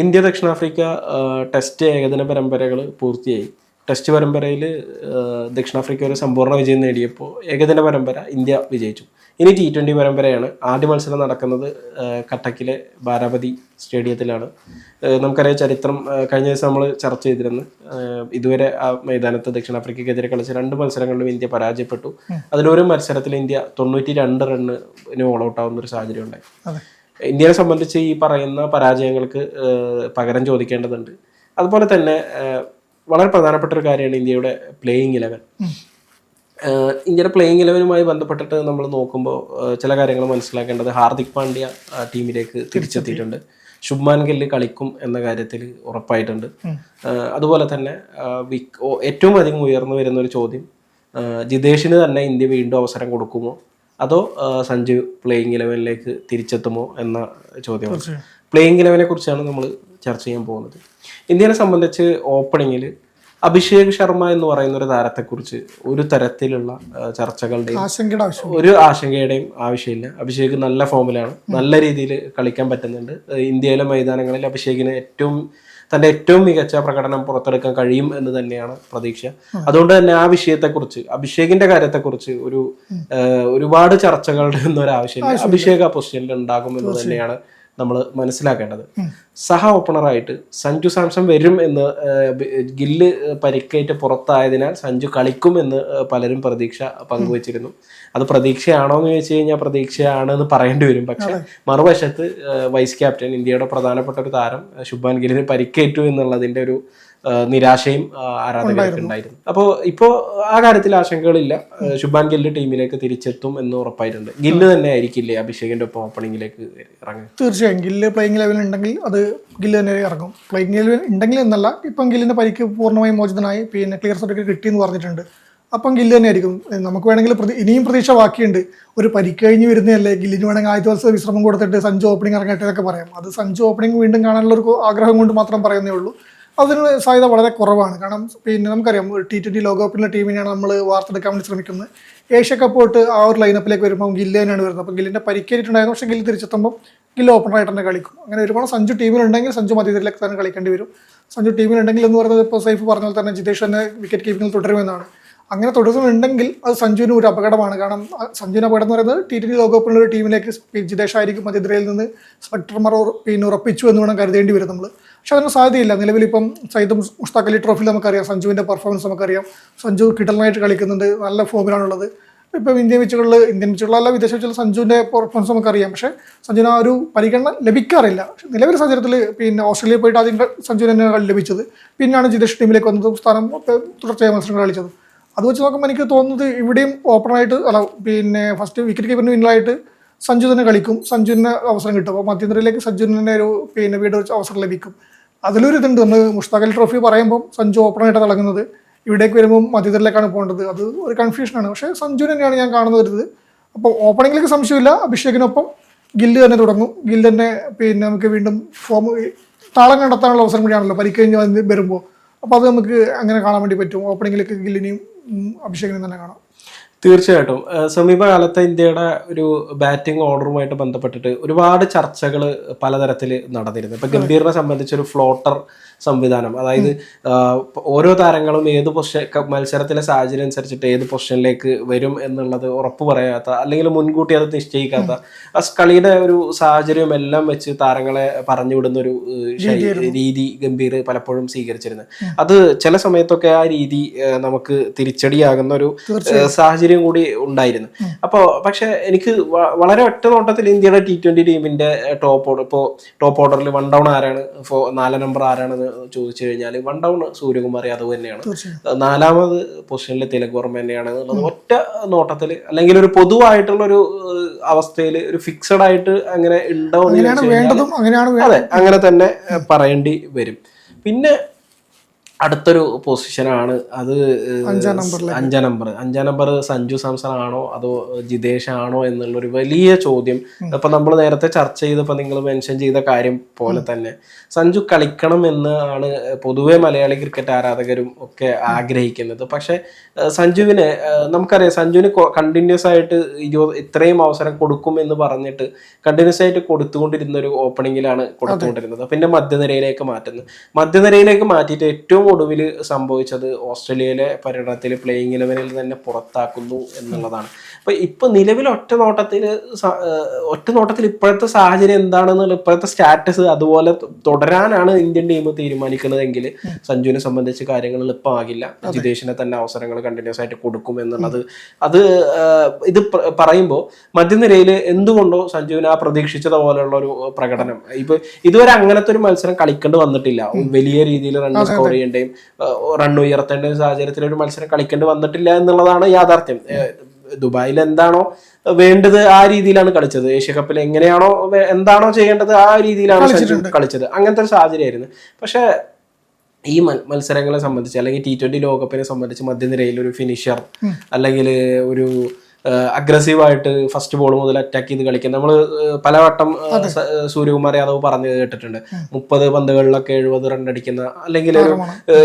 India ദക്ഷിണാഫ്രിക്ക test ഏകദിന പരമ്പരകൾ പൂർത്തിയായി. ടെസ്റ്റ് പരമ്പരയിൽ ദക്ഷിണാഫ്രിക്ക ഒരു സമ്പൂർണ വിജയം നേടിയപ്പോൾ ഏകദിന പരമ്പര ഇന്ത്യ വിജയിച്ചു. ഇനി ടി ട്വന്റി പരമ്പരയാണ്. ആദ്യ മത്സരം നടക്കുന്നത് കട്ടക്കിലെ ബാരാപതി സ്റ്റേഡിയത്തിലാണ്. നമുക്കറിയാം ചരിത്രം കഴിഞ്ഞ ദിവസം നമ്മൾ ചർച്ച ചെയ്തിരുന്നു. ഇതുവരെ ആ മൈതാനത്ത് ദക്ഷിണാഫ്രിക്കയ്ക്കെതിരെ കളിച്ച രണ്ട് മത്സരങ്ങളിലും ഇന്ത്യ പരാജയപ്പെട്ടു. അതിലൊരു മത്സരത്തിൽ ഇന്ത്യ തൊണ്ണൂറ്റി രണ്ട് റണ്ണിന് ഓൾ ഔട്ട് ആവുന്ന ഒരു സാഹചര്യം ഉണ്ടായി. ഇന്ത്യയെ സംബന്ധിച്ച് ഈ പറയുന്ന പരാജയങ്ങൾക്ക് പകരം ചോദിക്കേണ്ടതുണ്ട്. അതുപോലെ തന്നെ വളരെ പ്രധാനപ്പെട്ട ഒരു കാര്യമാണ് ഇന്ത്യയുടെ പ്ലേയിങ് ഇലവൻ ഇന്ത്യയുടെ പ്ലേയിങ് ഇലവനുമായി ബന്ധപ്പെട്ടിട്ട് നമ്മൾ നോക്കുമ്പോൾ ചില കാര്യങ്ങൾ മനസ്സിലാക്കേണ്ടത് ഹാർദിക് പാണ്ഡ്യ ടീമിലേക്ക് തിരിച്ചെത്തിയിട്ടുണ്ട്. ശുഭ്മാൻ ഗില്ല് കളിക്കും എന്ന കാര്യത്തിൽ ഉറപ്പായിട്ടുണ്ട്. അതുപോലെ തന്നെ ഏറ്റവും അധികം ഉയർന്നു വരുന്ന ഒരു ചോദ്യം ജിതേഷിന് തന്നെ ഇന്ത്യ വീണ്ടും അവസരം കൊടുക്കുമോ? അതോ സഞ്ജു പ്ലേയിങ് ഇലവനിലേക്ക് തിരിച്ചെത്തുമോ എന്ന ചോദ്യമാണ്. പ്ലേയിങ് ഇലവനെ കുറിച്ചാണ് നമ്മൾ ചർച്ച ചെയ്യാൻ പോകുന്നത് ഇന്ത്യനെ സംബന്ധിച്ച് ഓപ്പണിങ്ങിൽ അഭിഷേക് ശർമ്മ എന്ന് പറയുന്ന ഒരു താരത്തെ കുറിച്ച് ഒരു തരത്തിലുള്ള ചർച്ചകളുടെയും ഒരു ആശങ്കയുടെയും ആവശ്യമില്ല. അഭിഷേക് നല്ല ഫോമിലാണ്. നല്ല രീതിയിൽ കളിക്കാൻ പറ്റുന്നുണ്ട്. ഇന്ത്യയിലെ മൈതാനങ്ങളിൽ അഭിഷേകിന് ഏറ്റവും തന്റെ ഏറ്റവും മികച്ച പ്രകടനം പുറത്തെടുക്കാൻ കഴിയും എന്ന് തന്നെയാണ് പ്രതീക്ഷ. അതുകൊണ്ട് തന്നെ ആ വിഷയത്തെ കുറിച്ച് അഭിഷേകിന്റെ കാര്യത്തെ കുറിച്ച് ഒരു ഒരുപാട് ചർച്ചകളുടെ ഒന്നും ഒരു ആവശ്യമില്ല. അഭിഷേക് ആ പൊസിഷനിൽ ഉണ്ടാകും എന്ന് തന്നെയാണ് നമ്മൾ മനസ്സിലാക്കേണ്ടത്. സഹ ഓപ്പണറായിട്ട് സഞ്ജു സാംസൺ വരും എന്ന് ഗില്ല് പരിക്കേറ്റ് പുറത്തായതിനാൽ സഞ്ജു കളിക്കും എന്ന് പലരും പ്രതീക്ഷ പങ്കുവച്ചിരുന്നു. അത് പ്രതീക്ഷയാണോ എന്ന് ചോദിച്ചു കഴിഞ്ഞാൽ പ്രതീക്ഷയാണ് എന്ന് പറയേണ്ടി വരും. പക്ഷെ മറുവശത്ത് വൈസ് ക്യാപ്റ്റൻ ഇന്ത്യയുടെ പ്രധാനപ്പെട്ട ഒരു താരം ശുഭാൻ ഗില്ലിന് പരിക്കേറ്റു എന്നുള്ളതിന്റെ ഒരു നിരാശയും ആരാധകർക്ക് ഉണ്ടായിരുന്നു. അപ്പോൾ ഇപ്പോൾ ആ കാര്യത്തിൽ ആശങ്കകളില്ല. ശുഭാൻ ഗില്ല് ടീമിലേക്ക് തിരിച്ചെത്തും എന്ന് ഉറപ്പായിട്ടുണ്ട്. ഗില്ല് തന്നെ ആയിരിക്കില്ലേ അഭിഷേകിന്റെ ഒപ്പം ഓപ്പണിംഗിലേക്ക് ഇറങ്ങും തീർച്ചയായും. ഗില്ല് പ്ലേയിങ് ലെവൽ ഉണ്ടെങ്കിൽ അത് ഗില്ല് തന്നെ ഇറങ്ങും. പ്ലേയിങ് ലെവൽ ഉണ്ടെങ്കിൽ എന്നല്ല ഇപ്പം ഗില്ലിന്റെ പരിക്ക് പൂർണമായും മോചിതനായി പിന്നെ ക്ലിയർ സർട്ടിഫിക്കറ്റ് കിട്ടിയെന്ന് പറഞ്ഞിട്ടുണ്ട്. അപ്പം ഗില്ല് തന്നെ ആയിരിക്കും. നമുക്ക് വേണമെങ്കിൽ പ്രതി- ഇനിയും പ്രതീക്ഷ ബാക്കിയുണ്ട്. ഒരു പരിക്ക് കഴിഞ്ഞ് വരുന്നതല്ലേ ഗില്ലിന് വേണമെങ്കിൽ ആദ്യ ദിവസം വിശ്രമം കൊടുത്തിട്ട് സഞ്ജു ഓപ്പണിംഗ് ഇറങ്ങട്ടെ എന്നൊക്കെ പറയാം. അത് സഞ്ജു ഓപ്പണിംഗ് വീണ്ടും കാണാനുള്ള ഒരു ആഗ്രഹം കൊണ്ട് മാത്രം പറയുന്നേ ഉള്ളൂ. അതിന് സാധ്യത വളരെ കുറവാണ്. കാരണം പിന്നെ നമുക്കറിയാം ടി ട്വന്റി ലോകകപ്പിലുള്ള ടീമിനെയാണ് നമ്മൾ വാർത്തെടുക്കാൻ വേണ്ടി ശ്രമിക്കുന്നത്. ഏഷ്യ കപ്പ് തൊട്ട് ആ ഒരു ലൈനപ്പിലേക്ക് വരുമ്പോൾ ഗില്ല തന്നെയാണ് വരുന്നത്. അപ്പോൾ ഗില്ലിന്റെ പരിക്കേറ്റിട്ടുണ്ടായിരുന്നു. പക്ഷേ ഗില്ല് തിരിച്ചെത്തുമ്പോൾ ഗില്ല് ഓപ്പണറായിട്ട് തന്നെ കളിക്കും. അങ്ങനെ ഒരുപാട് സഞ്ജു ടീമിലുണ്ടെങ്കിൽ സഞ്ജു മധ്യത്തിലേക്ക് തന്നെ കളിക്കേണ്ടി വരും. സഞ്ജു ടീമിലുണ്ടെങ്കിൽ എന്ന് പറയുന്നത് ഇപ്പോൾ സൈഫ് പറഞ്ഞാൽ തന്നെ ജിതേഷ് തന്നെ വിക്കറ്റ് കീപ്പിംഗിൽ തുടരുമെന്നാണ്. അങ്ങനെ തുടരുന്നുണ്ടെങ്കിൽ അത് സഞ്ജുവിന് ഒരു അപകടമാണ്. കാരണം സഞ്ജുവിന് അപകടം എന്ന് പറയുന്നത് ടി ട്വന്റി ലോകകപ്പിലുള്ള ഒരു ടീമിലേക്ക് ജിതേഷായിരിക്കും മധ്യതിരയിൽ നിന്ന് സ്പെക്ടർമാർ പിന്നെ ഉറപ്പിച്ചു എന്ന് വേണം കരുതേണ്ടി വരും നമ്മൾ പക്ഷെ അതിന് സാധ്യതയില്ല. നിലവിൽ ഇപ്പം സയ്യിദ് മുഷ്താഖ് അലി ട്രോഫിയിൽ നമുക്കറിയാം. സഞ്ജുവിന്റെ പെർഫോമൻസ് നമുക്കറിയാം. സഞ്ജു കിടലായിട്ട് കളിക്കുന്നുണ്ട്. നല്ല ഫോമിലാണുള്ളത്. ഇപ്പം ഇന്ത്യൻ വെച്ചുകളിൽ ഇന്ത്യൻ വെച്ചുള്ള അല്ല വിദേശ വെച്ചുള്ള സഞ്ജുവിന്റെ പെർഫോമൻസ് നമുക്കറിയാം. പക്ഷേ സഞ്ജുവിന് ആ ഒരു പരിഗണന ലഭിക്കാറില്ല. നിലവിൽ സാഹചര്യത്തിൽ പിന്നെ ഓസ്ട്രേലിയയിൽ പോയിട്ട് ആദ്യം സഞ്ജുവിന് തന്നെ ലഭിച്ചത്. പിന്നെയാണ് ജിതേഷ് ടീമിലേക്ക് വന്നത് സ്ഥാനം തുടർച്ചയായ മത്സരങ്ങൾ കളിച്ചത്. അത് വെച്ച് നോക്കുമ്പോൾ എനിക്ക് തോന്നുന്നത് ഇവിടെയും ഓപ്പണായിട്ട് അല്ല പിന്നെ ഫസ്റ്റ് വിക്കറ്റ് കീപ്പറിന് പിന്നിലായിട്ട് സഞ്ജു തന്നെ കളിക്കും. സഞ്ജുവിന് അവസരം കിട്ടും. അപ്പോൾ മധ്യനിരയിലേക്ക് സഞ്ജുവിനെ ഒരു പിന്നെ വീട് വെച്ച് അവസരം ലഭിക്കും. അതിലൊരു ഇതുണ്ട്. നമ്മൾ മുഷ്താഖ് അലി ട്രോഫി പറയുമ്പോൾ സഞ്ജു ഓപ്പണായിട്ട് തിളങ്ങുന്നത് ഇവിടേക്ക് വരുമ്പോൾ മധ്യനിരയിലേക്കാണ് പോകേണ്ടത്. അത് ഒരു കൺഫ്യൂഷനാണ് പക്ഷേ സഞ്ജു തന്നെയാണ് ഞാൻ കാണുന്നത് അപ്പോൾ ഓപ്പണിങ്ങിലേക്ക് സംശയമില്ല. അഭിഷേകിനൊപ്പം ഗില്ല് തന്നെ തുടങ്ങും. ഗില്ല് തന്നെ പിന്നെ നമുക്ക് വീണ്ടും ഫോം താളം കണ്ടെത്താനുള്ള അവസരം കൂടിയാണല്ലോ. പരിക്കഴിഞ്ഞ് വരുമ്പോൾ അപ്പോൾ അത് നമുക്ക് അങ്ങനെ കാണാൻ വേണ്ടി പറ്റും. ഓപ്പണിങ്ങിലേക്ക് ഗില്ലിനെയും ഉം, അഭിഷേകിനെയും തന്നെ കാണാം. തീർച്ചയായിട്ടും. സമീപകാലത്തെ ഇന്ത്യയുടെ ഒരു ബാറ്റിംഗ് ഓർഡറുമായിട്ട് ബന്ധപ്പെട്ടിട്ട് ഒരുപാട് ചർച്ചകൾ പലതരത്തിൽ നടന്നിരുന്നു. ഇപ്പൊ ഗംഭീറിനെ സംബന്ധിച്ച് ഒരു ഫ്ലോട്ടർ സംവിധാനം അതായത് ഓരോ താരങ്ങളും ഏത് പൊസിഷൻ മത്സരത്തിലെ സാഹചര്യം അനുസരിച്ചിട്ട് ഏത് പൊസിഷനിലേക്ക് വരും എന്നുള്ളത് ഉറപ്പ് പറയാത്ത അല്ലെങ്കിൽ മുൻകൂട്ടി അത് നിശ്ചയിക്കാത്ത ആ കളിയുടെ ഒരു സാഹചര്യം എല്ലാം വെച്ച് താരങ്ങളെ പറഞ്ഞുവിടുന്ന ഒരു രീതി ഗംഭീർ പലപ്പോഴും സ്വീകരിച്ചിരുന്നത്. അത് ചില സമയത്തൊക്കെ ആ രീതി നമുക്ക് തിരിച്ചടിയാകുന്ന ഒരു ഏഹ്, സാഹചര്യം കൂടി ഉണ്ടായിരുന്നു. അപ്പോൾ പക്ഷെ എനിക്ക് വളരെ ഒറ്റ നോട്ടത്തിൽ ഇന്ത്യയുടെ ടി ട്വന്റി ടീമിന്റെ ടോപ്പ് ഓർഡർ ഇപ്പോൾ ടോപ്പ് ഓർഡറിൽ വൺ ഡൗൺ ആരാണ്? ഇപ്പോൾ നാലാം നമ്പർ ആരാണെന്ന് ചോദിച്ചു കഴിഞ്ഞാൽ വൺ ഡൗൺ സൂര്യകുമാർ യാദവ് തന്നെയാണ്. നാലാമത് പൊസിഷനിൽ തിലക് വർമ്മ തന്നെയാണ്. എന്നുള്ളത് ഒറ്റ നോട്ടത്തിൽ അല്ലെങ്കിൽ ഒരു പൊതുവായിട്ടുള്ള ഒരു അവസ്ഥയിൽ ഒരു ഫിക്സഡ് ആയിട്ട് അങ്ങനെ ഉണ്ടോ എന്ന് അതെ അങ്ങനെ തന്നെ പറയേണ്ടി വരും. പിന്നെ അടുത്തൊരു പൊസിഷനാണ് അത് അഞ്ചാം നമ്പർ. അഞ്ചാം നമ്പർ സഞ്ജു സാംസൺ ആണോ അതോ ജിതേഷ് ആണോ എന്നുള്ള ഒരു വലിയ ചോദ്യം. ഇപ്പൊ നമ്മൾ നേരത്തെ ചർച്ച ചെയ്തപ്പോൾ നിങ്ങൾ മെൻഷൻ ചെയ്ത കാര്യം പോലെ തന്നെ. സഞ്ജു കളിക്കണം എന്ന് ആണ് പൊതുവെ മലയാളി ക്രിക്കറ്റ് ആരാധകരും ഒക്കെ ആഗ്രഹിക്കുന്നത്. പക്ഷെ സഞ്ജുവിനെ സഞ്ജുവിന് നമുക്കറിയാം സഞ്ജുവിന് കണ്ടിന്യൂസ് ആയിട്ട് ഇത്രയും അവസരം കൊടുക്കും എന്ന് പറഞ്ഞിട്ട് കണ്ടിന്യൂസ് ആയിട്ട് കൊടുത്തുകൊണ്ടിരുന്ന ഒരു ഓപ്പണിങ്ങിലാണ് കൊടുത്തുകൊണ്ടിരുന്നത്. പിന്നെ മധ്യനിരയിലേക്ക് മാറ്റുന്നത് മധ്യനിരയിലേക്ക് മാറ്റിയിട്ട് ഏറ്റവും ഒടുവിൽ സംഭവിച്ചത് ഓസ്ട്രേലിയയിലെ പര്യടനത്തിൽ പ്ലേയിങ് ഇലവനിൽ തന്നെ പുറത്താക്കുന്നു എന്നുള്ളതാണ്. അപ്പൊ ഇപ്പൊ നിലവിൽ ഒറ്റ നോട്ടത്തിൽ ഒറ്റ നോട്ടത്തിൽ ഇപ്പോഴത്തെ സാഹചര്യം എന്താണെന്നുള്ള ഇപ്പോഴത്തെ സ്റ്റാറ്റസ് അതുപോലെ തുടരാനാണ് ഇന്ത്യൻ ടീം തീരുമാനിക്കുന്നതെങ്കിൽ സഞ്ജുവിനെ സംബന്ധിച്ച് കാര്യങ്ങൾ എളുപ്പമാകില്ല. ജിതേഷിനെ തന്നെ അവസരങ്ങൾ കണ്ടിന്യൂസ് ആയിട്ട് കൊടുക്കും എന്നുള്ളത്. അത് ഇത് പറയുമ്പോൾ മധ്യനിരയിൽ എന്തുകൊണ്ടോ സഞ്ജുവിന് ആ പ്രതീക്ഷിച്ചത് പോലെയുള്ള ഒരു പ്രകടനം. ഇപ്പൊ ഇതുവരെ അങ്ങനത്തെ ഒരു മത്സരം കളിക്കേണ്ടി വന്നിട്ടില്ല. വലിയ രീതിയിൽ റൺ സ്കോർ ചെയ്യേണ്ടയും റൺ ഉയർത്തേണ്ട ഒരു സാഹചര്യത്തിൽ ഒരു മത്സരം കളിക്കേണ്ടി വന്നിട്ടില്ല എന്നുള്ളതാണ് യാഥാർത്ഥ്യം. ദുബായിൽ എന്താണോ വേണ്ടത് ആ രീതിയിലാണ് കളിച്ചത്. ഏഷ്യ കപ്പിൽ എങ്ങനെയാണോ എന്താണോ ചെയ്യേണ്ടത് ആ രീതിയിലാണ് സഞ്ജു കളിച്ചത്. അങ്ങനത്തെ ഒരു സാഹചര്യമായിരുന്നു. പക്ഷെ ഈ മത്സരങ്ങളെ സംബന്ധിച്ച് അല്ലെങ്കിൽ ടി ട്വന്റി ലോകകപ്പിനെ സംബന്ധിച്ച് മധ്യനിരയിൽ ഒരു ഫിനിഷർ അല്ലെങ്കിൽ ഒരു അഗ്രസീവായിട്ട് ഫസ്റ്റ് ബോൾ മുതൽ അറ്റാക്ക് ചെയ്ത് കളിക്കാൻ നമ്മൾ പലവട്ടം സൂര്യകുമാർ യാദവ് പറഞ്ഞു കേട്ടിട്ടുണ്ട്. മുപ്പത് പന്തുകളിലൊക്കെ എഴുപത് റൺ അടിക്കുന്ന അല്ലെങ്കിൽ ഒരു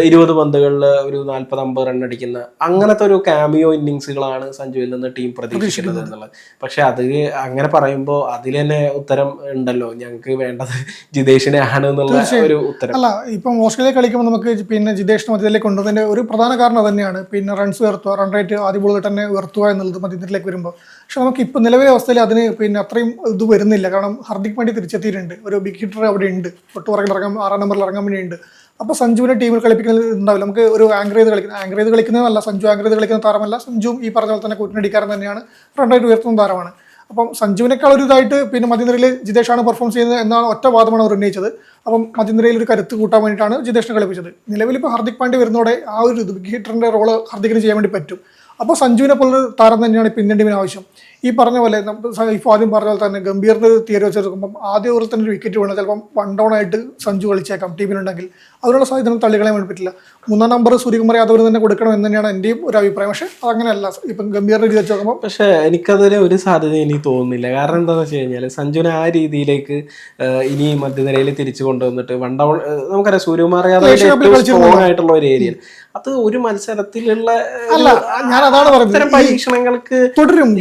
ഇരുപത് പന്തുകളിൽ ഒരു നാൽപ്പത് അമ്പത് റൺ അടിക്കുന്ന അങ്ങനത്തെ ഒരു കാമിയോ ഇന്നിങ്സുകളാണ് സഞ്ജുവിൽ നിന്ന് ടീം പ്രതീക്ഷിക്കുന്നത് എന്നുള്ളത്. പക്ഷെ അത് അങ്ങനെ പറയുമ്പോൾ അതിൽ തന്നെ ഉത്തരം ഉണ്ടല്ലോ. ഞങ്ങൾക്ക് വേണ്ടത് ജിതേഷിനെ ആണ് എന്നുള്ള ഒരു ഉത്തരം. അല്ല ഇപ്പം ഓസ്ട്രേലിയ കളിക്കുമ്പോൾ നമുക്ക് പിന്നെ ജിതേഷിനെ മധ്യത്തിലേക്ക് കൊണ്ടുവന്നതിന്റെ ഒരു പ്രധാന കാരണം തന്നെയാണ് പിന്നെ റൺസ് ഉയർത്തുക റൺ റേറ്റ് ആദ്യ ബോളിൽ തന്നെ ഉയർത്തുക എന്നുള്ളത് മധ്യത്തിലേക്ക് വരുമ്പോൾ. പക്ഷെ നമുക്ക് ഇപ്പോൾ നിലവിലെ അവസ്ഥയിൽ അതിന് പിന്നെ അത്രയും ഇത് വരുന്നില്ല. കാരണം ഹർദിക് പാണ്ഡ്യ തിരിച്ചെത്തിയിട്ടുണ്ട്. ഒരു ബിഗ് ഹിറ്റർ അവിടെ ഉണ്ട്. തൊട്ട് പുറകിൽ ഇറങ്ങാൻ ആറാം നമ്പറിൽ ഇറങ്ങാൻ വേണ്ടിയുണ്ട്. അപ്പോൾ സഞ്ജുവിനെ ടീമിൽ കളിപ്പിക്കുന്നത് ഉണ്ടാവില്ല. നമുക്ക് ഒരു ആങ്കർ ചെയ്ത് കളിക്കുന്ന ആങ്കർ ചെയ്ത് കളിക്കുന്നതല്ല സഞ്ജു ആങ്കർ ചെയ്ത് കളിക്കുന്ന താരമല്ല. സഞ്ജുവും ഈ പറഞ്ഞ പോലെ തന്നെ കൂട്ടിനടിക്കാരൻ തന്നെയാണ്. ഫ്രണ്ടായിട്ട് ഉയർത്തുന്ന താരമാണ്. അപ്പം സഞ്ജുവിനേക്കാൾ ഒരു ഇതായിട്ട് പിന്നെ മധ്യനിരയിൽ ജിതേഷാണ് പെർഫോം ചെയ്യുന്നത് എന്നാണ് ഒറ്റ വാദമാണ് അവർ ഉന്നയിച്ചത്. അപ്പം മധ്യനിരയിൽ ഒരു കരുത്ത് കൂട്ടാൻ വേണ്ടിയിട്ടാണ് ജിതേഷിനെ കളിപ്പിച്ചത്. നിലവിൽ ഇപ്പോൾ ഹർദിക് പാണ്ഡ്യ വരുന്നതോടെ ആ ഒരു ബിഗ് ഹിറ്ററിന്റെ റോൾ ഹർദിക്കിന് ചെയ്യാൻ വേണ്ടി പറ്റും. അപ്പോൾ സഞ്ജുവിനെ പോലൊരു താരം തന്നെയാണ് ഇപ്പം ഇന്ത്യൻ ടീമിന് ആവശ്യം. ഈ പറഞ്ഞ പോലെ സൈഫ് ആദ്യം പറഞ്ഞ പോലെ തന്നെ ഗംഭീറിന് തിയറി വെച്ച് നോക്കുമ്പോൾ ആദ്യ ഓവറിൽ തന്നെ ഒരു വിക്കറ്റ് വീണാൽ ചിലപ്പം വൺ ഡൗൺ ആയിട്ട് സഞ്ജു കളിച്ചേക്കാം ടീമിലുണ്ടെങ്കിൽ. അതിനുള്ള സാധ്യത തള്ളികളെ വേണ്ടി പറ്റില്ല മൂന്നാം നമ്പർ സൂര്യകുമാർ യാദവിന് തന്നെ കൊടുക്കണം എന്ന് തന്നെയാണ് എന്റെയും ഒരു അഭിപ്രായം. പക്ഷേ അതങ്ങനെയല്ല ഇപ്പം ഗംഭീറിന് രീതി വെച്ച് നോക്കുമ്പോൾ പക്ഷെ എനിക്കതിന് ഒരു സാധ്യത എനിക്ക് തോന്നുന്നില്ല. കാരണം എന്താണെന്ന് വെച്ച് കഴിഞ്ഞാൽ സഞ്ജുവിനെ ആ രീതിയിലേക്ക് ഇനി മധ്യനിരയിൽ തിരിച്ചു കൊണ്ടുവന്നിട്ട് വൺ ഡൗൺ നമുക്കറിയാം സൂര്യകുമാർ യാദവ് സ്ട്രോങ് ആയിട്ടുള്ള ഒരു ഏരിയ അത് ഒരു മത്സരത്തിലുള്ള അല്ല ഞാൻ അതാണ് പറയുന്നത് അത്തരം പരീക്ഷണങ്ങൾക്ക് തുടരും.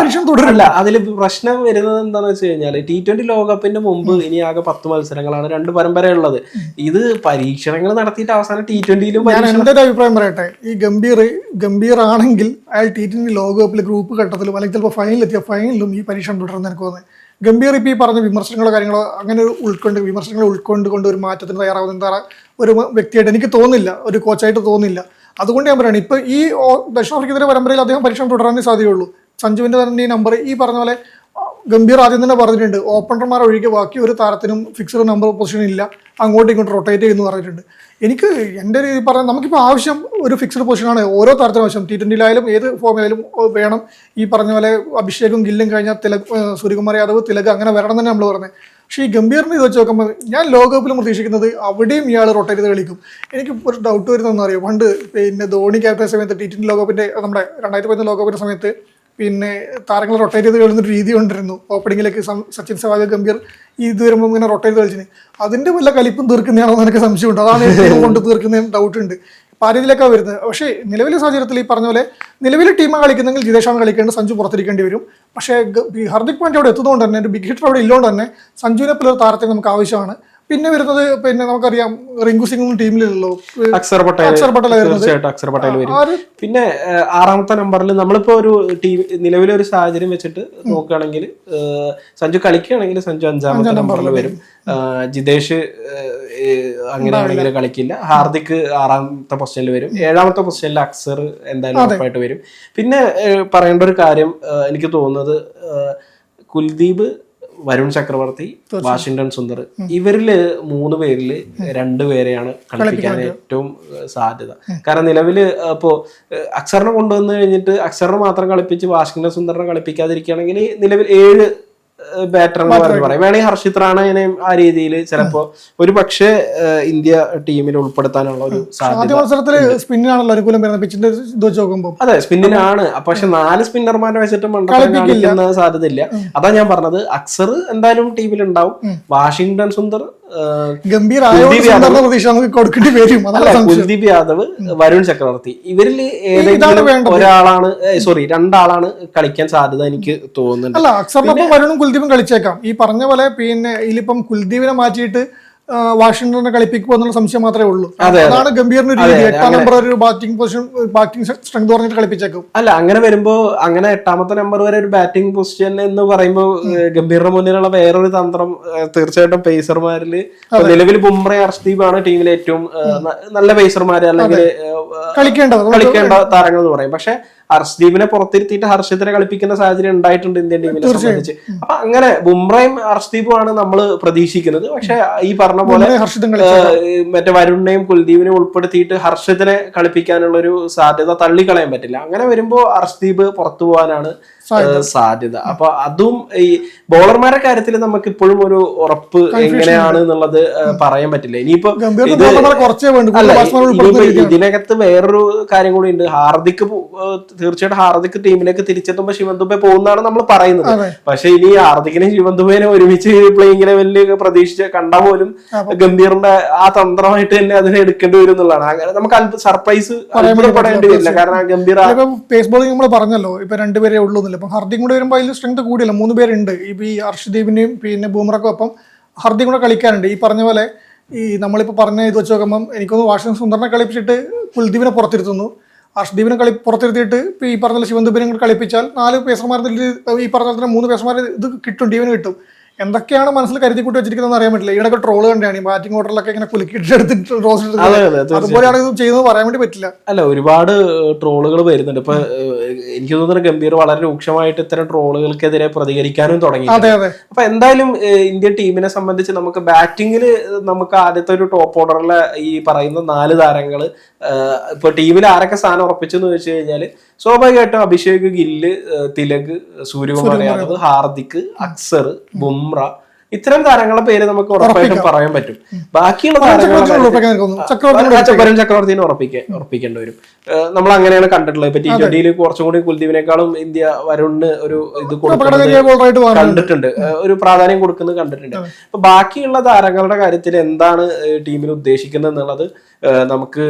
പരീക്ഷണം തുടരില്ല അതിൽ പ്രശ്നം വരുന്നത് എന്താണെന്ന് വെച്ച് കഴിഞ്ഞാൽ ടി ട്വന്റി ലോകകപ്പിന്റെ മുമ്പ് ഇനി ആകെ പത്ത് മത്സരങ്ങളാണ് രണ്ട് പരമ്പര ഉള്ളത്. ഇത് പരീക്ഷണങ്ങൾ നടത്തിയിട്ട് അവസാനം ടി ട്വന്റിയിലും ഞാൻ എന്റെ ഒരു അഭിപ്രായം പറയട്ടെ. ഈ ഗംഭീർ ഗംഭീർ ആണെങ്കിൽ അയാൾ ടി ട്വന്റി ലോകകപ്പിൽ ഗ്രൂപ്പ് ഘട്ടത്തിലും അല്ലെങ്കിൽ ചിലപ്പോൾ ഫൈനലിൽ എത്തിയ ഫൈനലിലും ഈ പരീക്ഷണം തുടരുന്ന എനിക്ക് തോന്നുന്നത് ഗംഭീർ ഇപ്പോൾ ഈ പറഞ്ഞ വിമർശനങ്ങളോ കാര്യങ്ങളോ അങ്ങനെ ഒരു ഉൾക്കൊണ്ട് വിമർശനങ്ങൾ ഉൾക്കൊണ്ട് കൊണ്ട് ഒരു മാറ്റത്തിന് തയ്യാറാവുന്ന എന്താ ഒരു വ്യക്തിയായിട്ട് എനിക്ക് തോന്നില്ല ഒരു കോച്ചായിട്ട് തോന്നില്ല അതുകൊണ്ട് ഞാൻ പറയുകയാണ് ഇപ്പോൾ ഈ ദക്ഷിണാഫ്രിക്കത്തിന്റെ ദക്ഷിണാഫ്രിക്കയുടെ പരമ്പരയിൽ അദ്ദേഹം പരീക്ഷണം തുടരാനേ സാധ്യതയുള്ളൂ. സഞ്ജുവിന്റെ തന്നെ ഈ നമ്പർ ഈ പറഞ്ഞ പോലെ ഗംഭീർ ആദ്യം തന്നെ പറഞ്ഞിട്ടുണ്ട് ഓപ്പണർമാർ ഒഴികെ ബാക്കി ഒരു താരത്തിനും ഫിക്സഡ് നമ്പർ പൊസിഷൻ ഇല്ല. അങ്ങോട്ടും ഇങ്ങോട്ടും റൊട്ടേറ്റ് ചെയ്യുന്നു പറഞ്ഞിട്ടുണ്ട്. എനിക്ക് എന്റെ ഒരു ഇത് പറഞ്ഞാൽ നമുക്കിപ്പോൾ ആവശ്യം ഒരു ഫിക്സഡ് പൊസിഷനാണ് ഓരോ താരത്തിനും ആവശ്യം. ടി ട്വന്റിയിലായാലും ഏത് ഫോമിലായാലും വേണം. ഈ പറഞ്ഞ പോലെ അഭിഷേകും ഗില്ലും കഴിഞ്ഞാൽ തിലക് സൂര്യകുമാർ യാദവ് തിലക് അങ്ങനെ വരണം തന്നെ നമ്മൾ പറഞ്ഞത് പക്ഷേ ഈ ഗംഭീറിനെ ഇത് വെച്ച് നോക്കുമ്പോൾ ഞാൻ ലോകകപ്പിലും പ്രതീക്ഷിക്കുന്നത് അവിടെയും ഇയാൾ റൊട്ടേറ്റ് ചെയ്ത് കളിക്കും. എനിക്ക് ഒരു ഡൗട്ട് വരുന്നതെന്ന് അറിയാം പണ്ട് പിന്നെ ധോണി ക്യാപ്റ്റൻ സമയത്ത് ടി ട്വന്റി ലോകകപ്പിന്റെ നമ്മുടെ രണ്ടായിരത്തി പതിനൊന്ന് ലോകകപ്പിന്റെ സമയത്ത് പിന്നെ താരങ്ങൾ റൊട്ടേറ്റ് ചെയ്ത് കളിക്കുന്ന ഒരു രീതി കൊണ്ടിരുന്നു. ഓപ്പണിങ്ങിലേക്ക് സച്ചിൻ സവാഗ് ഗംഭീർ ഇത് വരുമ്പോൾ ഇങ്ങനെ റൊട്ടേറ്റ് കളിച്ചിന്. അതിന്റെ വല്ല കലിപ്പും തീർക്കുന്നതാണോ എനിക്ക് സംശയമുണ്ട്. അതാണ് കൊണ്ട് തീർക്കുന്ന ഡൗട്ട് ഉണ്ട്. രീതിയിലേക്കാണ് വരുന്നത്. പക്ഷേ നിലവിലെ സാഹചര്യത്തിൽ ഈ പറഞ്ഞ പോലെ നിലവിലെ ടീമാണ് കളിക്കുന്നെങ്കിൽ ജിതേഷാണ് കളിക്കേണ്ടത് സഞ്ജു പുറത്തിരിക്കേണ്ടി വരും. പക്ഷേ ഹർദിക് പാണ്ഡ്യ അവിടെ എത്തുന്നതുകൊണ്ട് തന്നെ ഒരു ബിഗ് ഹിറ്റർ അവിടെ ഇല്ലോണ്ട് തന്നെ സഞ്ജുവിനെ പോലെ ഒരു താരത്തെ നമുക്ക് ആവശ്യമാണ്. പിന്നെ വരുന്നത് പിന്നെ നമുക്കറിയാം റിങ്കു സിംഗും ഒന്നും അക്ഷർ അക്സർ പട്ടേൽ അക്ഷർ പട്ടേൽ തീർച്ചയായിട്ടും അക്സർ പട്ടേൽ വരും. പിന്നെ ആറാമത്തെ നമ്പറിൽ നമ്മളിപ്പോ ഒരു ടീം നിലവിലെ ഒരു സാഹചര്യം വെച്ചിട്ട് നോക്കുകയാണെങ്കിൽ സഞ്ജു കളിക്കുകയാണെങ്കിൽ സഞ്ജു അഞ്ചാമത്തെ നമ്പറിൽ വരും. ജിതേഷ് അങ്ങനെയാണെങ്കിൽ കളിക്കില്ല. ഹാർദിക് ആറാമത്തെ പൊസിഷനിൽ വരും. ഏഴാമത്തെ പൊസിഷനിൽ അക്സർ എന്തായാലും ഉറപ്പായിട്ട് വരും. പിന്നെ പറയേണ്ട ഒരു കാര്യം എനിക്ക് തോന്നുന്നത് കുൽദീപ് വരുൺ ചക്രവർത്തി വാഷിങ്ടൺ സുന്ദർ ഇവരിൽ മൂന്ന് പേരിൽ രണ്ടു പേരെയാണ് കളിപ്പിക്കാൻ ഏറ്റവും സാധ്യത. കാരണം നിലവിൽ ഇപ്പോ അക്ഷറിനെ കൊണ്ടുവന്നു കഴിഞ്ഞിട്ട് അക്ഷറിനെ മാത്രം കളിപ്പിച്ച് വാഷിങ്ടൺ സുന്ദറിനെ കളിപ്പിക്കാതിരിക്കുകയാണെങ്കിൽ നിലവിൽ ഏഴ് ബാറ്റർ എന്ന് പറഞ്ഞു പറയാം. വേണമെങ്കിൽ ഹർഷിത് റാണേനെയും ആ രീതിയിൽ ചിലപ്പോ ഒരു പക്ഷേ ഇന്ത്യ ടീമിൽ ഉൾപ്പെടുത്താനുള്ള ഒരു സാധ്യത ആദ്യ മത്സരത്തിൽ സ്പിന്നിനാണല്ലോ അനുകൂലം വരുന്നത്. പിച്ചിന്റെ ഇത് വെച്ച് നോക്കുമ്പോൾ അതെ സ്പിന്നിനാണ് പക്ഷെ നാല് സ്പിന്നർമാരെ വെച്ചിട്ട് മണ്ഡലം സാധ്യത സാധ്യതയില്ല അതാ ഞാൻ പറഞ്ഞത്. അക്സർ എന്തായാലും ടീമിൽ ഉണ്ടാവും. വാഷിംഗ്ടൺ സുന്ദർ ഗംഭീർ കൊടുക്കേണ്ടി വരും. കുൽദീപ് യാദവ് വരുൺ ചക്രവർത്തി. ഇവരിൽ ഏതെങ്കിലും ഒരാളാണ് സോറി രണ്ടാളാണ് കളിക്കാൻ സാധ്യത എനിക്ക് തോന്നുന്നുണ്ട്. അല്ല അക്സറിനൊപ്പം വരുണും കുൽദീപും കളിച്ചേക്കാം. ഈ പറഞ്ഞ പോലെ പിന്നെ ഇതിലിപ്പം കുൽദീപിനെ മാറ്റിയിട്ട് വാഷിംഗ്ടണിനെ കളിപ്പിക്കുക എന്നുള്ള സംശയം മാത്രമേ ഉള്ളൂ. അതാണ് ഗംഭീറിന് ഒരു രീതി. എട്ടാം നമ്പർ ഒരു ബാറ്റിംഗ് പൊസിഷൻ ബാറ്റിംഗ് സ്ട്രെങ്ത് പറഞ്ഞിട്ട് കളിപ്പിച്ചേക്കും. അല്ല അങ്ങനെ വരുമ്പോ അങ്ങനെ എട്ടാമത്തെ നമ്പർ വരെ ഒരു ബാറ്റിംഗ് പൊസിഷൻ എന്ന് പറയുമ്പോൾ ഗംഭീറിന് മുന്നിലുള്ള വേറൊരു തന്ത്രം തീർച്ചയായിട്ടും പേസർമാരിൽ നിലവിൽ ബുംറ അർഷ്ദീപ് ആണ് ടീമിലെ ഏറ്റവും നല്ല പേസർമാര് അല്ലെങ്കിൽ കളിക്കേണ്ട കളിക്കേണ്ട താരങ്ങൾ എന്ന് പറയും. പക്ഷെ ഹർഷ്ദീപിനെ പുറത്തിരുത്തിയിട്ട് ഹർഷിത്തിനെ കളിപ്പിക്കുന്ന സാഹചര്യം ഉണ്ടായിട്ടുണ്ട് ഇന്ത്യൻ ടീമിനെ സംബന്ധിച്ച്. അപ്പൊ അങ്ങനെ ബുംറയും ഹർഷ്ദീപുമാണ് നമ്മൾ പ്രതീക്ഷിക്കുന്നത്. പക്ഷെ ഈ പറഞ്ഞ പോലെ മറ്റേ വരുണിനെയും കുൽദീപിനെയും ഉൾപ്പെടുത്തിയിട്ട് ഹർഷിത്തിനെ കളിപ്പിക്കാനുള്ള ഒരു സാധ്യത തള്ളിക്കളയാൻ പറ്റില്ല. അങ്ങനെ വരുമ്പോ ഹർഷ്ദീപ് പുറത്തു പോകാനാണ് സാധ്യത. അപ്പൊ അതും ഈ ബോളർമാരുടെ കാര്യത്തിൽ നമുക്ക് ഇപ്പോഴും ഒരു ഉറപ്പ് എങ്ങനെയാണ് എന്നുള്ളത് പറയാൻ പറ്റില്ല. ഇനിയിപ്പോ ഇതിനകത്ത് വേറൊരു കാര്യം കൂടി ഉണ്ട്. ഹാർദിക് തീർച്ചയായിട്ടും ഹാർദിക് ടീമിലേക്ക് തിരിച്ചെത്തുമ്പോ ശിവൻ ദുബെ പോകുന്നതാണ് നമ്മൾ പറയുന്നത്. പക്ഷെ ഇനി ഹാർദിക്കിനെ ശിവൻ ദുബേനെ ഒരുമിച്ച് പ്ലേയിങ് ലെവലിൽ പ്രതീക്ഷിച്ച് കണ്ട പോലും ഗംഭീറിന്റെ ആ തന്ത്രമായിട്ട് തന്നെ അതിനെ എടുക്കേണ്ടി വരും എന്നുള്ളതാണ്. അങ്ങനെ നമുക്ക് സർപ്രൈസ് അത്ഭുതപ്പെടേണ്ടി വരില്ല. കാരണം ഗംഭീർ പേസ് ബോളിംഗ് നമ്മൾ പറഞ്ഞല്ലോ ഇപ്പൊ രണ്ടുപേരെ ഉള്ളൂ ഇപ്പൊ ഹർദിക് കൂടെ വരുമ്പോൾ അതിൽ സ്ട്രെങ്ത് കൂടിയല്ല? മൂന്ന് പേരുണ്ട്. ഇപ്പം ഈ ഹർഷദീപിന്റെയും പിന്നെ ബൂമറക്കും ഒപ്പം ഹർദിക് കൂടെ കളിക്കാനുണ്ട്. ഈ പറഞ്ഞ പോലെ ഈ നമ്മളിപ്പോൾ പറഞ്ഞ ഇത് വെച്ച് നോക്കുമ്പം എനിക്കൊന്ന് വാഷിംഗ് സുന്ദറിനെ കളിപ്പിച്ചിട്ട് കുൽദീപിനെ പുറത്തിരുത്തുന്നു. ഹർഷദീപിനെ കളി പുറത്തിരുത്തിയിട്ട് ഇപ്പോൾ ഈ പറഞ്ഞ ശിവന്തുപിനെ കൂടെ കളിപ്പിച്ചാൽ നാല് പേസർമാരുടെ ഈ പറഞ്ഞ മൂന്ന് പേസർമാർ ഇത് കിട്ടും. ടീമിന് കിട്ടും. എന്തൊക്കെയാണ് മനസ്സിൽ കരുതി കൂട്ടി വെച്ചിരിക്കുന്നത് അറിയാൻ പറ്റില്ല. ഈടൊക്കെ ട്രോൾ കണ്ടാണ് ഈ ബാറ്റിംഗ് ഓർഡറിലൊക്കെ ഇങ്ങനെ കുലുക്കിട്ടെടുത്ത് റോസ്. അതുപോലെയാണ് ഇത് ചെയ്യുന്നത് പറയാൻ വേണ്ടി പറ്റില്ല. അല്ല ഒരുപാട് ട്രോളുകൾ വരുന്നുണ്ട്. ഇപ്പൊ എനിക്ക് തോന്നുന്നു ഗംഭീർ വളരെ രൂക്ഷമായിട്ട് ഇത്തരം ട്രോളുകൾക്കെതിരെ പ്രതികരിക്കാനും തുടങ്ങി അതെ അതെ. അപ്പൊ എന്തായാലും ഇന്ത്യൻ ടീമിനെ സംബന്ധിച്ച് നമുക്ക് ബാറ്റിംഗിൽ നമുക്ക് ആദ്യത്തെ ഒരു ടോപ്പ് ഓർഡറിലെ ഈ പറയുന്ന നാല് താരങ്ങൾ ഇപ്പൊ ടീമിൽ ആരൊക്കെ സ്ഥാനം ഉറപ്പിച്ചെന്ന് വെച്ച് കഴിഞ്ഞാൽ സ്വാഭാവികമായിട്ടും അഭിഷേക് ഗില്ല് തിലക് സൂര്യകുമാർ യാദവ് ഹാർദിക് അക്സർ ബുംറ ഇത്തരം താരങ്ങളെ പേര് നമുക്ക് ഉറപ്പായിട്ടും പറയാൻ പറ്റും. ബാക്കിയുള്ള ചക്രവർത്തി ചക്രവർത്തിനെ ഉറപ്പിക്കാൻ ഉറപ്പിക്കേണ്ടി വരും. നമ്മൾ അങ്ങനെയാണ് കണ്ടിട്ടുള്ളത്. ഇപ്പൊ ടി ട്വന്റിയിൽ കുറച്ചും കൂടി കുൽദീപിനേക്കാളും ഇന്ത്യ വരുണിന് ഒരു ഇത് കണ്ടിട്ടുണ്ട്. ഒരു പ്രാധാന്യം കൊടുക്കുന്നത് കണ്ടിട്ടുണ്ട്. അപ്പൊ ബാക്കിയുള്ള താരങ്ങളുടെ കാര്യത്തിൽ എന്താണ് ടീമിന് ഉദ്ദേശിക്കുന്നത് എന്നുള്ളത് നമുക്ക്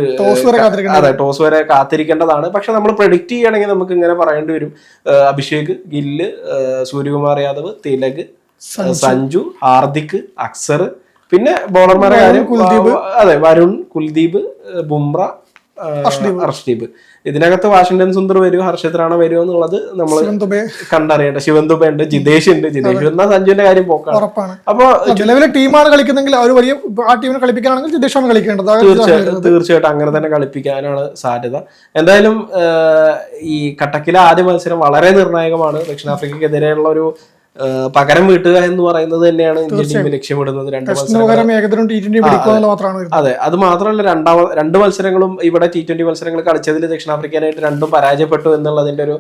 അതെ ടോസ് വരെ കാത്തിരിക്കേണ്ടതാണ്. പക്ഷെ നമ്മൾ പ്രഡിക്റ്റ് ചെയ്യണമെങ്കിൽ നമുക്ക് ഇങ്ങനെ പറയേണ്ടി വരും. അഭിഷേക് ഗില്ല് സൂര്യകുമാർ യാദവ് തിലക് സഞ്ജു. ഹാർദിക് അക്സർ. പിന്നെ ബോളർമാരെ കാര്യം അതെ വരുൺ കുൽദീപ് ബുംറ ഹർഷ്ദീപ് ഇതിനകത്ത് വാഷിംഗ്ടൺ സുന്ദർ വരുമോ ഹർഷത് റാണ വരുമോ എന്നുള്ളത് നമ്മൾ കണ്ടറിയട്ടെ ശിവൻ ദുബെ ഉണ്ട് ജിതേഷ് ഉണ്ട്. ജിതേഷ് എന്നാ സഞ്ജുവിന്റെ കാര്യം പോക്കാണ്. അപ്പൊ നിലവിലെ ടീമാണ് കളിക്കുന്നെങ്കിൽ അവർ വലിയ ആ ടീമിനെ കളിപ്പിക്കാനാണെങ്കിൽ ജിതേഷാണ് കളിക്കേണ്ടത്. തീർച്ചയായിട്ടും തീർച്ചയായിട്ടും അങ്ങനെ തന്നെ കളിപ്പിക്കാനാണ് സാധ്യത. എന്തായാലും ഈ കട്ടക്കിലെ ആദ്യ മത്സരം വളരെ നിർണായകമാണ്. ദക്ഷിണാഫ്രിക്കക്കെതിരെയുള്ള ഒരു പകരം വീട്ടുക എന്ന് പറയുന്നത് തന്നെയാണ് ഇന്ത്യൻ ടീം ലക്ഷ്യമിടുന്നത്. രണ്ട് മത്സരങ്ങൾ. അതെ. അത് മാത്രമല്ല രണ്ടാമത് രണ്ട് മത്സരങ്ങളും ഇവിടെ ടി ട്വന്റി മത്സരങ്ങൾ കളിച്ചതിൽ ദക്ഷിണാഫ്രിക്കനായിട്ട് രണ്ടും പരാജയപ്പെട്ടു എന്നുള്ളതിന്റെ ഒരു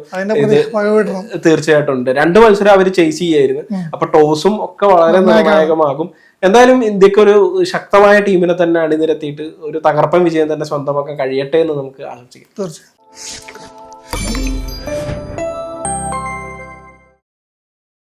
വകവിടണം തീർച്ചയായിട്ടും ഉണ്ട്. രണ്ട് മത്സരം അവർ ചേസ് ചെയ്യായിരുന്നു. അപ്പൊ ടോസും ഒക്കെ വളരെ നിർണായകമാകും. എന്തായാലും ഇന്ത്യയ്ക്ക് ഒരു ശക്തമായ ടീമിനെ തന്നെ അണിനിരത്തിയിട്ട് ഒരു തകർപ്പൻ വിജയം തന്നെ സ്വന്തമാക്കാൻ കഴിയട്ടെ എന്ന് നമുക്ക് ആശംസിക്കാം. തീർച്ചയായും.